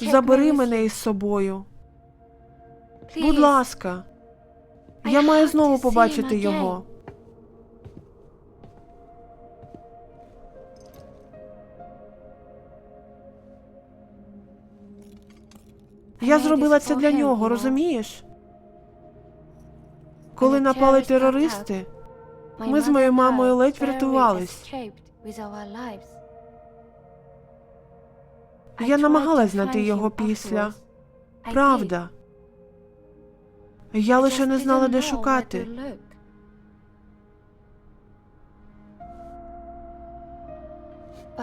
Забери мене із собою. Будь ласка, я маю знову побачити його. Я зробила це для нього, розумієш? Коли напали терористи, ми з моєю мамою ледь врятувались. Я намагалась знайти його після. Правда. Я лише не знала, де шукати.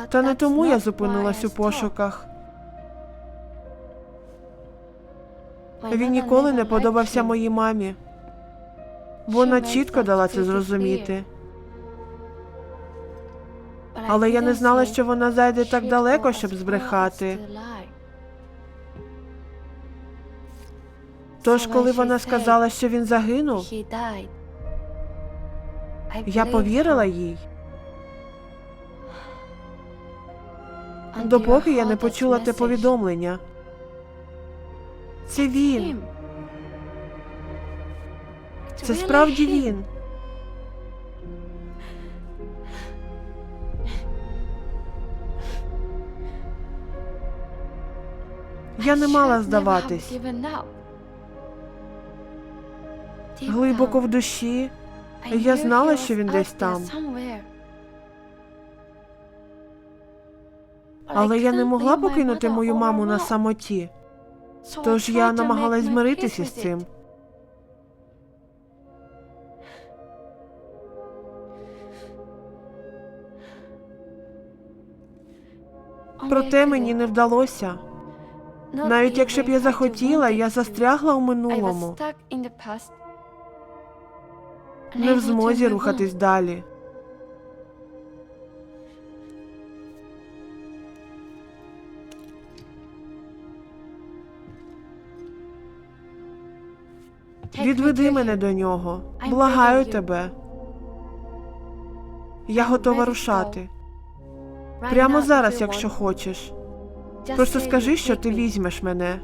Та не тому я зупинилась у пошуках. Він ніколи не подобався моїй мамі. Вона чітко дала це зрозуміти. Але я не знала, що вона зайде так далеко, щоб збрехати. Тож, коли вона сказала, що він загинув, я повірила їй, допоки я не почула те повідомлення. Це він. Це справді він. Я не мала здаватись. Глибоко в душі я знала, що він десь там. Але я не могла покинути мою маму на самоті. Тож я намагалась змиритися з цим. Проте мені не вдалося. Навіть якщо б я захотіла, я застрягла у минулому, не в змозі рухатись далі. Відведи мене до нього. Благаю тебе. Я готова рушати. Прямо зараз, якщо хочеш. Просто скажи, що ти візьмеш мене.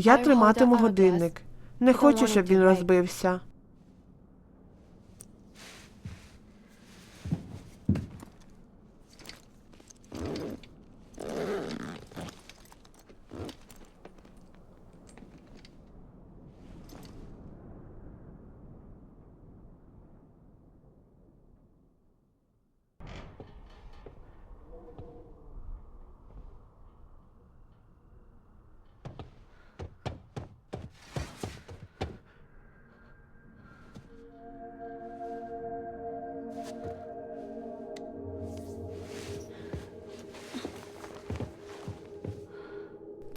Я триматиму годинник. Не хочу, щоб він розбився.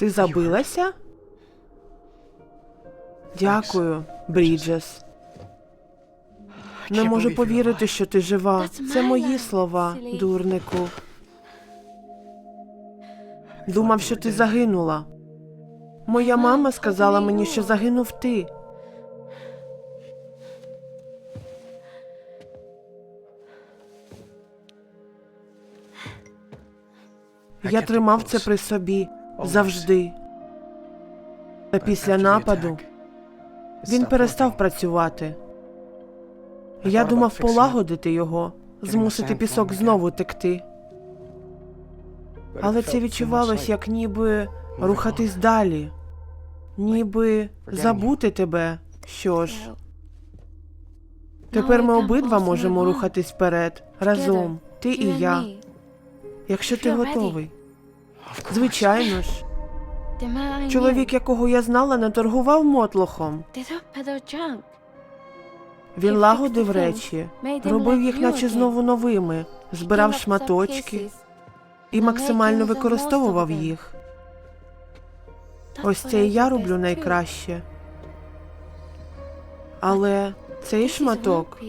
Ти забилася? Дякую, Бріджес. Не можу повірити, що ти жива. Це мої слова, дурнику. Думав, що ти загинула. Моя мама сказала мені, що загинув ти. Я тримав це при собі завжди. Та після нападу він перестав працювати. Я думав полагодити його, змусити пісок знову текти. Але це відчувалось як ніби рухатись далі, ніби забути тебе. Що ж, тепер ми обидва можемо рухатись вперед. Разом, ти і я, якщо ти готовий. Звичайно ж, Чоловік, якого я знала, не торгував мотлохом. Він лагодив речі, робив їх, наче знову новими, збирав шматочки і максимально використовував їх. Ось це і я роблю найкраще. Але цей шматок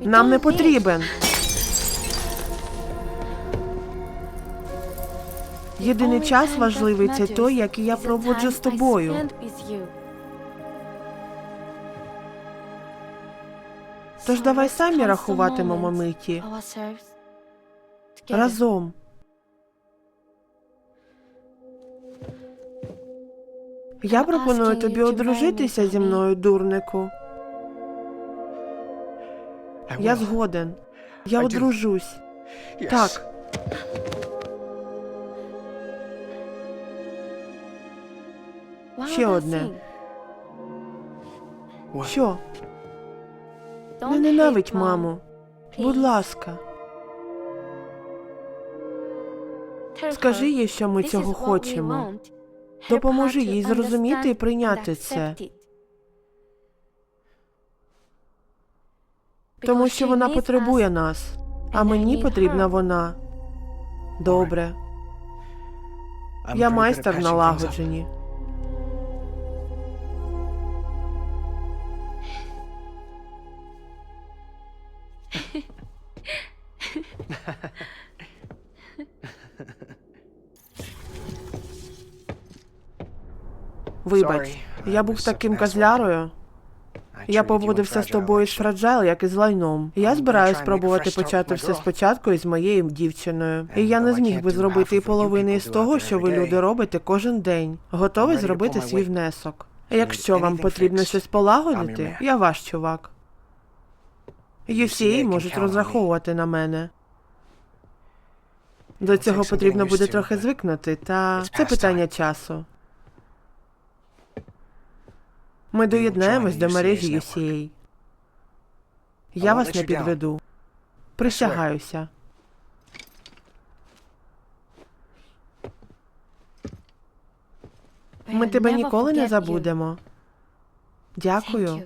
нам не потрібен. Єдиний час важливий це той, який я проводжу з тобою. Тож давай самі рахуватимемо миті разом. Я пропоную тобі одружитися зі мною, дурнику. Я згоден. Я одружусь. Yes. Так, Ще одне. Що? Не ненавидь маму. Будь ласка, скажи їй, що ми цього хочемо. допоможи їй зрозуміти і прийняти це. Тому що вона потребує нас, а мені потрібна вона. Добре, я майстер в налагодженні. Вибач, я був таким козлярою. Я поводився з тобою з фраджайл, як із лайном. Я збираюсь спробувати почати все спочатку із моєю дівчиною. І я не зміг би зробити і половини people з того, що ви люди робите кожен день. Готовий зробити свій внесок. Якщо вам потрібно щось полагодити, я ваш чувак. UCA можуть розраховувати на мене. До цього потрібно буде трохи звикнути, та це питання часу. Ми доєднаємось до мережі. UCA. Я вас не підведу. Присягаюся. Ми тебе ніколи не забудемо. Дякую.